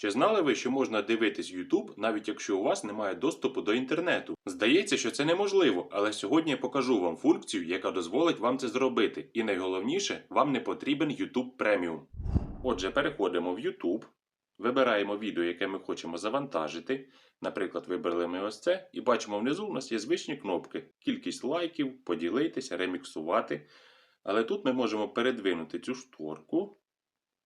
Чи знали ви, що можна дивитись YouTube, навіть якщо у вас немає доступу до інтернету? Здається, що це неможливо, але сьогодні я покажу вам функцію, яка дозволить вам це зробити. І найголовніше, вам не потрібен YouTube Premium. Отже, переходимо в YouTube, вибираємо відео, яке ми хочемо завантажити. Наприклад, вибрали ми ось це, і бачимо внизу у нас є звичні кнопки: кількість лайків, поділитися, реміксувати. Але тут ми можемо передвинути цю шторку.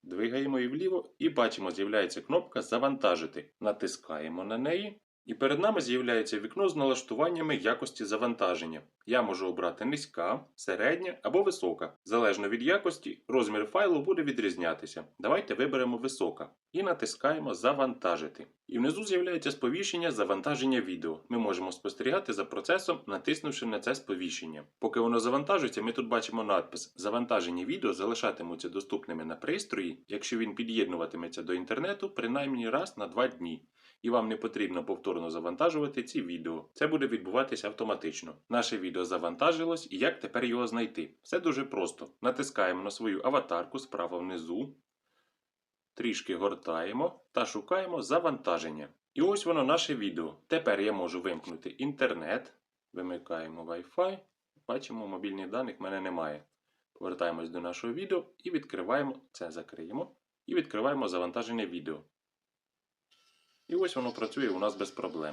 Двигаємо її вліво і бачимо, з'являється кнопка Завантажити. Натискаємо на неї. І перед нами з'являється вікно з налаштуваннями якості завантаження. Я можу обрати низька, середня або висока. Залежно від якості, розмір файлу буде відрізнятися. Давайте виберемо висока і натискаємо Завантажити. І внизу з'являється сповіщення завантаження відео. Ми можемо спостерігати за процесом, натиснувши на це сповіщення. Поки воно завантажується, ми тут бачимо надпис Завантажені відео залишатимуться доступними на пристрої, якщо він під'єднуватиметься до інтернету принаймні раз на 2 дні і вам не потрібно повторно завантажувати ці відео. Це буде відбуватися автоматично. Наше відео завантажилось, і як тепер його знайти? Все дуже просто. Натискаємо на свою аватарку справа внизу, трішки гортаємо та шукаємо завантаження. І ось воно наше відео. Тепер я можу вимкнути інтернет, вимикаємо Wi-Fi. Бачимо, мобільних даних в мене немає. Повертаємось до нашого відео і відкриваємо це, закриємо і відкриваємо завантаження відео. І ось воно працює у нас без проблем.